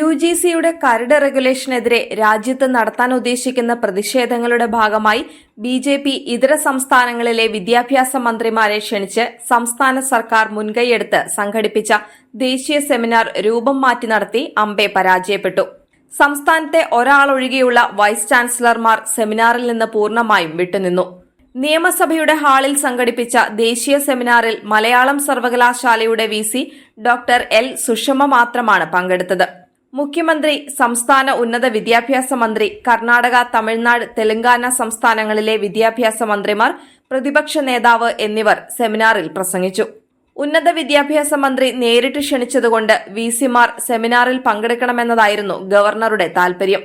U G സിയുടെ കരട് റെഗുലേഷനെതിരെ രാജ്യത്ത് നടത്താൻ ഉദ്ദേശിക്കുന്ന പ്രതിഷേധങ്ങളുടെ ഭാഗമായി ബി ജെ പി ഇതര സംസ്ഥാനങ്ങളിലെ വിദ്യാഭ്യാസ മന്ത്രിമാരെ ക്ഷണിച്ച് സംസ്ഥാന സർക്കാർ മുൻകൈയെടുത്ത് സംഘടിപ്പിച്ച ദേശീയ സെമിനാർ രൂപം മാറ്റി നടത്തി അംബെ പരാജയപ്പെട്ടു. സംസ്ഥാനത്തെ ഒരാളൊഴികെയുള്ള വൈസ് ചാൻസലർമാർ സെമിനാറിൽ നിന്ന് പൂർണമായും വിട്ടുനിന്നു. നിയമസഭയുടെ ഹാളിൽ സംഘടിപ്പിച്ച ദേശീയ സെമിനാറിൽ മലയാളം സർവകലാശാലയുടെ വി ഡോക്ടർ എൽ സുഷമ മാത്രമാണ് പങ്കെടുത്തത്. മുഖ്യമന്ത്രി സംസ്ഥാന ഉന്നത വിദ്യാഭ്യാസ മന്ത്രി കർണാടക തമിഴ്നാട് തെലങ്കാന സംസ്ഥാനങ്ങളിലെ വിദ്യാഭ്യാസ മന്ത്രിമാർ പ്രതിപക്ഷ നേതാവ് എന്നിവർ സെമിനാറിൽ പ്രസംഗിച്ചു. ഉന്നത വിദ്യാഭ്യാസ മന്ത്രി നേരിട്ട് ക്ഷണിച്ചതുകൊണ്ട് വി സിമാർ സെമിനാറിൽ പങ്കെടുക്കണമെന്നതായിരുന്നു ഗവർണറുടെ താൽപര്യം.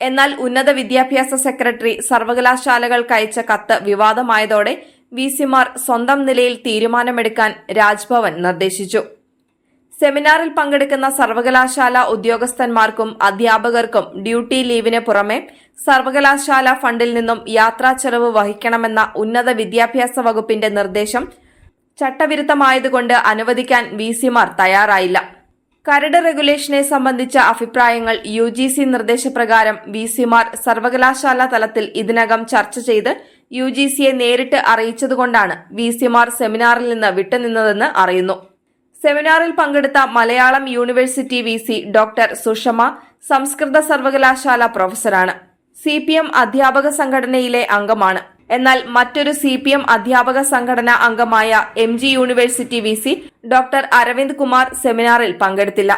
എന്നാൽ ഉന്നത വിദ്യാഭ്യാസ സെക്രട്ടറി സർവകലാശാലകൾക്ക് അയച്ച കത്ത് വിവാദമായതോടെ വി സിമാർ സ്വന്തം നിലയിൽ തീരുമാനമെടുക്കാൻ രാജ്ഭവൻ നിർദ്ദേശിച്ചു. സെമിനാറിൽ പങ്കെടുക്കുന്ന സർവകലാശാല ഉദ്യോഗസ്ഥന്മാർക്കും അധ്യാപകർക്കും ഡ്യൂട്ടി ലീവിന് പുറമെ സർവകലാശാല ഫണ്ടിൽ നിന്നും യാത്രാ ചെലവ് വഹിക്കണമെന്ന ഉന്നത വിദ്യാഭ്യാസ വകുപ്പിന്റെ നിർദ്ദേശം ചട്ടവിരുദ്ധമായതുകൊണ്ട് അനുവദിക്കാൻ വി സിമാർ തയ്യാറായില്ല. കരട് റെഗുലേഷനെ സംബന്ധിച്ച അഭിപ്രായങ്ങൾ യു ജി സി നിർദ്ദേശപ്രകാരം വി സിമാർ സർവകലാശാല തലത്തിൽ ഇതിനകം ചർച്ച ചെയ്ത് യു ജി സിയെ നേരിട്ട് അറിയിച്ചതുകൊണ്ടാണ് വി സിമാർ സെമിനാറിൽ നിന്ന് വിട്ടുനിന്നതെന്ന് അറിയുന്നു. സെമിനാറിൽ പങ്കെടുത്ത Malayalam university V C doctor Sushama സംസ്കൃത സർവകലാശാല പ്രൊഫസറാണ്. സി പി എം അധ്യാപക സംഘടനയിലെ അംഗമാണ്. എന്നാൽ മറ്റൊരു സി പി എം അധ്യാപക സംഘടന അംഗമായ M G university V C doctor Aravind Kumar സെമിനാറിൽ പങ്കെടുത്തില്ല.